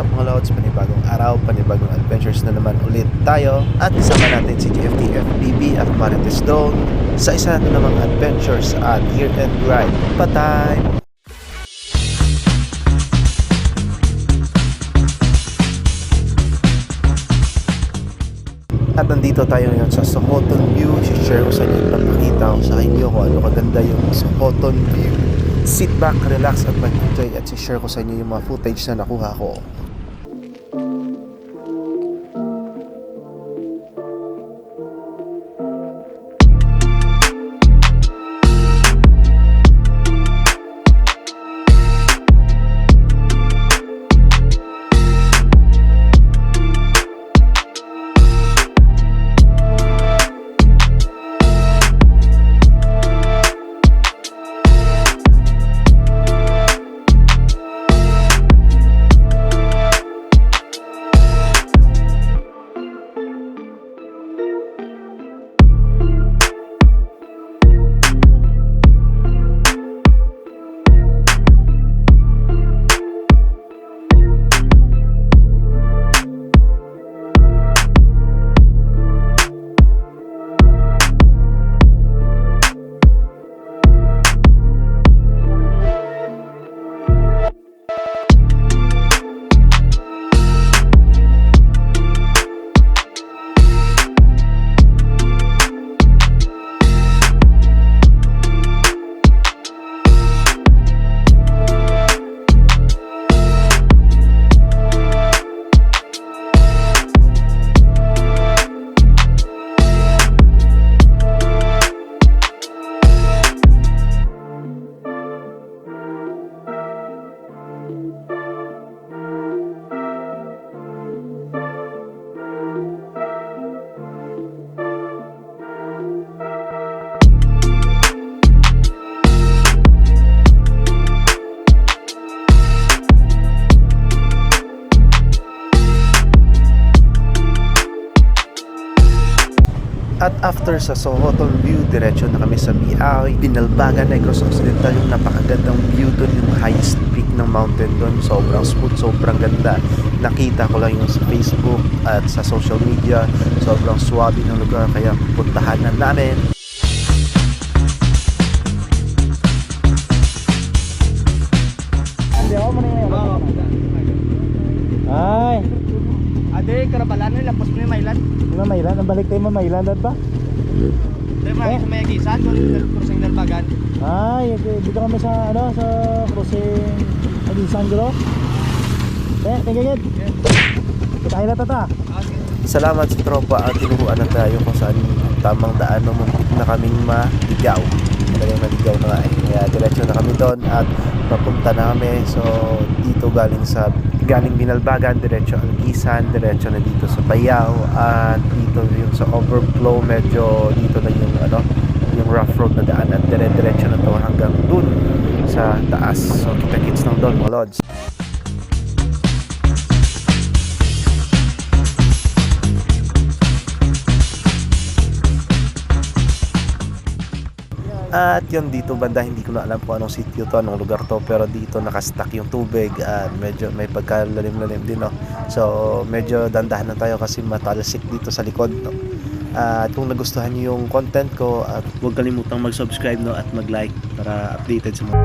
up mga lods? Panibagong araw, panibagong adventures na naman ulit tayo At isama natin si GFT FBB at Marites Dome Sa isa na namang adventures at Year End Ride Pa-time! At nandito tayo ngayon sa Sohoton View. Si-share ko sa inyo, papakita ko sa inyo kung ano kaganda yung Sohoton View. Sit back, relax at mag-enjoy at si-share ko sa inyo yung mga footage na nakuha ko. After sa Sohoton View, diretso na kami sa Biaoy, Binalbaga, Negros Occidental, yung napakagandang view doon, yung highest peak ng mountain doon. Sobrang smooth, sobrang ganda. Nakita ko lang yung sa Facebook at sa social media. Sobrang swabe ng lugar, kaya puntahan na namin. Ay, Ade, karabalan nila, lapos mo yung mailan. di Mamaylan. Ang balik tayo Mamaylan, dad ba? Ade, mga Eh. sa may yung krusing dalbagan. Ay, okay. dito kami sa, ano, sa crossing Agisan Gro. Eh, tingin Tayo na tata. Salamat sa tropa at tinuruan na tayo kung saan yung tamang daan muntik na kaming maligaw. Talagang naligaw na nga eh. Kaya diretso na kami doon at papunta na kami. So dito galing sa galing Binalbagan, diretso Algisan, diretso na dito sa Payao at dito sa overflow medyo dito na yung ano yung rough road na daan at dire-diretso na to hanggang dun sa taas. So kita-kits ng doon mga. At yun dito banda hindi ko na alam kung anong sitio to, anong lugar to pero dito nakastack yung tubig at medyo may pagkalalim-lalim din no. So medyo dandahan na tayo kasi matalsik dito sa likod no. At kung nagustuhan niyo yung content ko at huwag kalimutang mag-subscribe no at mag-like para updated sa mga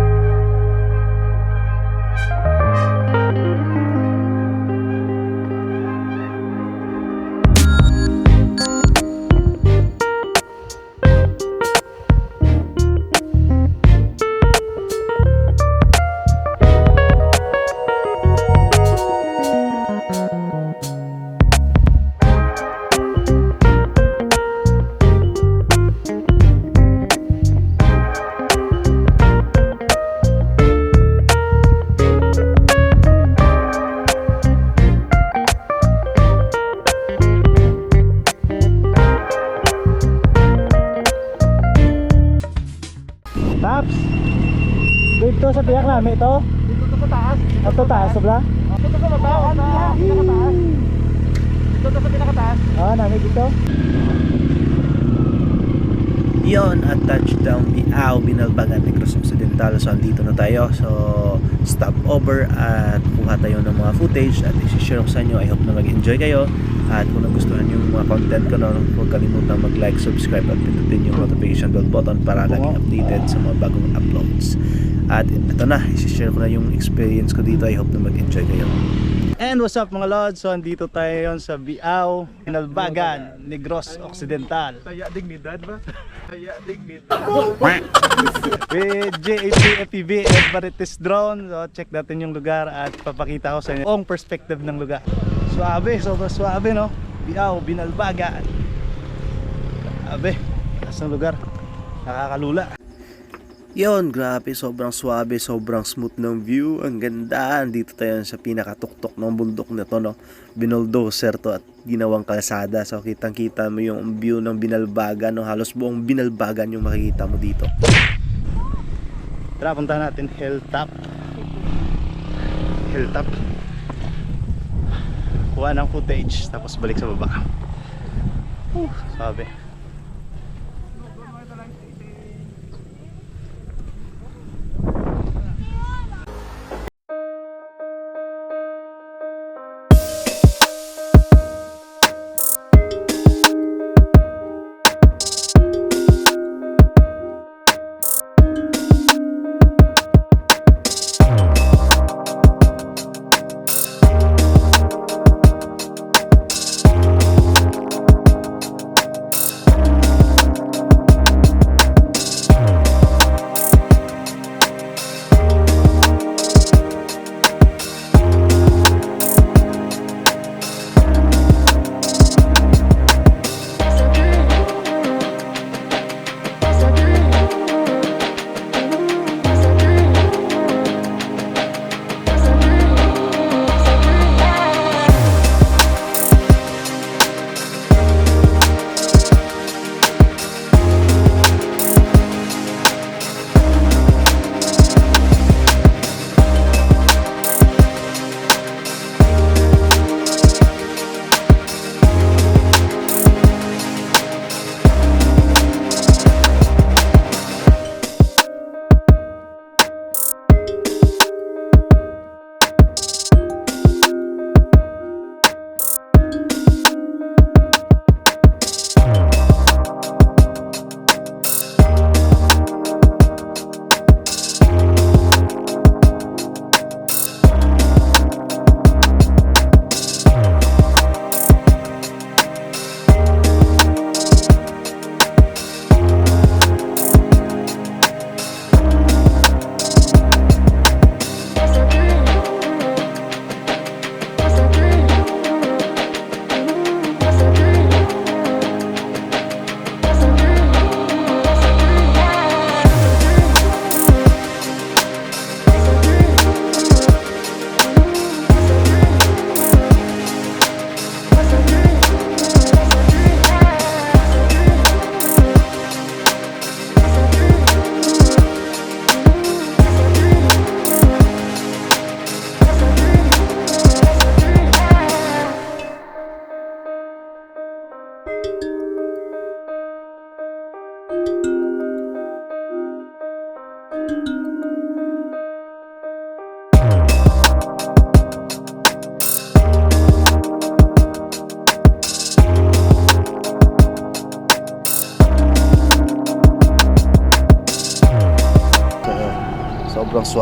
Taps! Dito sa tiyak namin ito. Dito to sa taas. Ato taas, sobra. Dito sa baba, sa pinakataas. Dito to sa pinakataas. Ah, namin dito. Yon at touchdown Biao, Binalbagan, Negros Occidental. So andito na tayo. So stop over at kuha tayo ng mga footage at isi-share ko sa inyo. I hope na mag-enjoy kayo. At kung nagustuhan yung mga content ko, no, huwag kalimutan mag-like, subscribe at pindutin yung notification bell button para laging updated sa mga bagong uploads. At ito na, isi-share ko na yung experience ko dito. I hope na mag-enjoy kayo. And what's up mga lods? So andito tayo yon sa Biao, Pinalbagan, Negros Occidental. Taya dignidad ba? With JAP FPV and Marites Drone. So check natin yung lugar at papakita ko sa inyo ang perspective ng lugar. Suabe, sobrang suabe no? Biao, Binalbagan. Grabe, taas lugar. Nakakalula. Yon, grabe, sobrang swabe, sobrang smooth ng view. Ang ganda. Dito tayo sa pinakatuktok ng bundok na to, no? Binoldoser to at ginawang kalsada. So, kitang-kita mo yung view ng binalbagan, no? Halos buong binalbagan yung makikita mo dito. Tara, punta natin Hilltop. Hilltop. Kuha ng footage, tapos balik sa baba. Uh, sabi.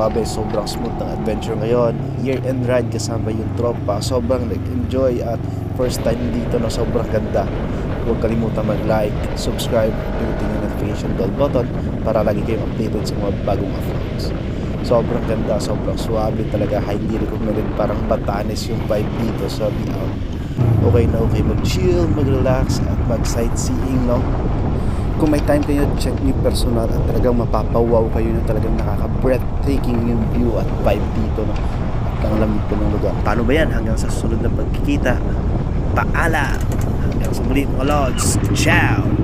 So, sobrang smooth ng adventure ngayon. Year-end ride kasama yung tropa. Sobrang nag-enjoy at first time dito na sobrang ganda. Huwag kalimutan mag-like, subscribe, pinutin yung notification bell button para lagi kayong updated sa mga bagong uploads. Sobrang ganda, sobrang swabe talaga. Highly recommended. Parang Batanes yung vibe dito Biao. Okay na okay mag-chill, mag-relax at mag-sightseeing, no? Kung may time kayo, check nyo personal at talagang mapapawaw kayo na talagang nakaka-breathtaking yung view at vibe dito. No? At ang lamig po ng lugar. Paano ba yan? Hanggang sa susunod na pagkikita. Paala! Hanggang sa muli mga lods. Ciao!